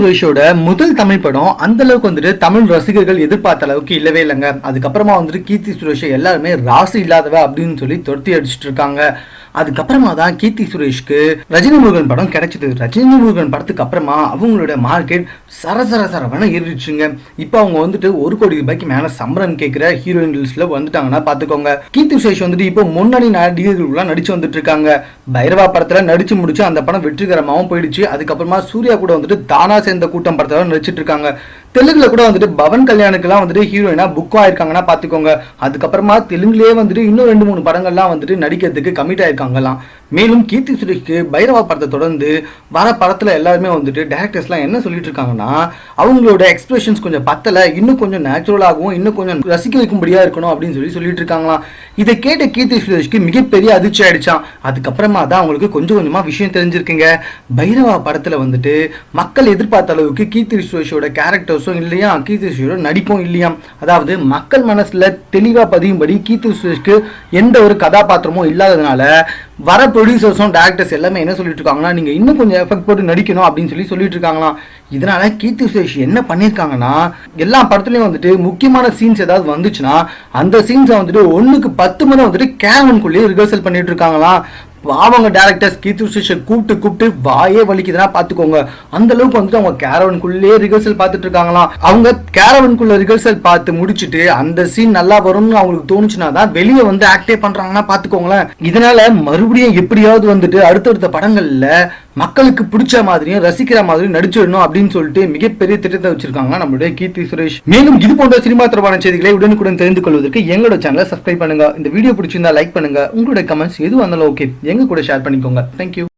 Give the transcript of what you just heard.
சுரேஷோட முதல் தமிழ் படம் அந்த அளவுக்கு வந்துட்டு தமிழ் ரசிகர்கள் எதிர்பார்த்த அளவுக்கு இல்லவே இல்லைங்க. அதுக்கப்புறமா வந்துட்டு கீர்த்தி சுரேஷை எல்லாருமே ராசி இல்லாதவ அப்படின்னு சொல்லி துரத்தி அடிச்சிட்டு இருக்காங்க. அதுக்கப்புறமா தான் கீர்த்தி சுரேஷ்க்கு ரஜினி முருகன் படம் கிடைச்சது. ரஜினி முருகன் படத்துக்கு அப்புறமா அவங்களோட மார்க்கெட் சரசர சரவன ஏறிடுச்சுங்க. இப்போ அவங்க வந்துட்டு ஒரு கோடி ரூபாய்க்கு மேல சம்பளம் கேட்குற ஹீரோயின் லிஸ்ட்ல வந்துட்டாங்கன்னா பாத்துக்கோங்க. கீர்த்தி சுரேஷ் வந்துட்டு இப்போ முன்னணி நடிகர்கள்லாம் நடிச்சு வந்துட்டு இருக்காங்க. பைரவா படத்துல நடிச்சு முடிச்சு அந்த படம் வெற்றிகரமாகவும் போயிடுச்சு. அதுக்கப்புறமா சூர்யா கூட வந்துட்டு தானா சேர்ந்த கூட்டம் படத்துல நடிச்சிட்டு இருக்காங்க. தெலுங்குல கூட வந்துட்டு பவன் கல்யாணுக்கெல்லாம் வந்துட்டு ஹீரோயினா புக் ஆயிருக்காங்கன்னா பாத்துக்கோங்க அதுக்கப்புறமா தெலுங்குலயே வந்துட்டு இன்னும் ரெண்டு மூணு படங்கள்லாம் வந்துட்டு நடிக்கிறதுக்கு கமிட் ஆயிருக்காங்கலாம் மேலும் கீர்த்தி சுரேஷ்க்கு பைரவா படத்தை தொடர்ந்து வர படத்துல எல்லாருமே வந்துட்டு டேரக்டர்ஸ்லாம் என்ன சொல்லிட்டு இருக்காங்கன்னா அவங்களோட எக்ஸ்பிரஷன்ஸ் கொஞ்சம் பத்தல இன்னும் கொஞ்சம் நேச்சுரலாகவும் இன்னும் கொஞ்சம் ரசிக்க வைக்கும்படியா இருக்கணும் அப்படின்னு சொல்லி சொல்லிட்டு இருக்காங்களாம். இதை கேட்ட கீர்த்தி சுரேஷ்க்கு மிகப்பெரிய அதிர்ச்சி ஆயிடுச்சான் அதுக்கப்புறமா தான் அவங்களுக்கு கொஞ்சம் கொஞ்சமா விஷயம் தெரிஞ்சிருக்குங்க. பைரவா படத்துல வந்துட்டு மக்கள் எதிர்பார்த்த அளவுக்கு கீர்த்தி சுரேஷோட கேரக்டர்ஸும் இல்லையா? கீர்த்தி சுரேஷோட நடிப்பும் இல்லையா? அதாவது மக்கள் மனசுல தெளிவா பதியும்படி கீர்த்தி சுரேஷ்க்கு எந்த ஒரு கதாபாத்திரமும் இல்லாததுனால வர ப்ரொடியூசர்ஸும் டேரக்டர்ஸ் எல்லாமே என்ன சொல்லிட்டு இருக்காங்கன்னா நீங்க இன்னும் கொஞ்சம் எஃபெக்ட் போட்டு நடிக்கணும் அப்படின்னு சொல்லி சொல்லிட்டு இருக்காங்களாம். இதனால கீர்த்தி சுரேஷ் என்ன பண்ணியிருக்காங்கன்னா எல்லா படத்துலையும் வந்துட்டு முக்கியமான சீன்ஸ் ஏதாவது வந்துச்சுன்னா அந்த சீன்ஸை வந்துட்டு ஒண்ணுக்கு பத்து முறை வந்துட்டு கேமனுக்குள்ளேயே ரிஹர்சல் பண்ணிட்டு இருக்காங்களாம். அவங்க டேரக்டர்ஸ் கீர்த்தி சுரேஷை கூப்பிட்டு கூப்பிட்டு வாயே வலிக்குதுன்னா பாத்துக்கோங்க. அந்த அளவுக்கு வந்துட்டு அவங்க கேரவனுக்குள்ளேயே ரிஹர்சல் பார்த்துட்டு இருக்காங்களாம். அவங்க கேரவனுக்குள்ள ரிஹர்சல் பார்த்து முடிச்சுட்டு அந்த சீன் நல்லா வரும்னு அவங்களுக்கு தோணுச்சுன்னா தான் வெளியே வந்து ஆக்டே பண்றாங்கன்னா பாத்துக்கோங்களேன். இதனால மறுபடியும் எப்படியாவது வந்துட்டு அடுத்தடுத்த படங்கள்ல மக்களுக்கு பிடிச்ச மாதிரியும் ரசிக்கிற மாதிரியும் நடிச்சிடணும் அப்படின்னு சொல்லிட்டு மிகப்பெரிய திட்டத்தை வச்சிருக்காங்க நம்மளுடைய கீர்த்தி சுரேஷ். மேலும் இது போன்ற சினிமா தொடர்பான செய்திகளை உடனுக்குடன் தெரிந்து கொள்வதற்கு எங்களோட சேனலை சப்ஸ்கிரைப் பண்ணுங்க. இந்த வீடியோ பிடிச்சிருந்தா லைக் பண்ணுங்க. உங்களுடைய கமெண்ட்ஸ் எது வந்தாலும் ஓகே எங்க கூட ஷேர் பண்ணிக்கோங்க. தேங்க்யூ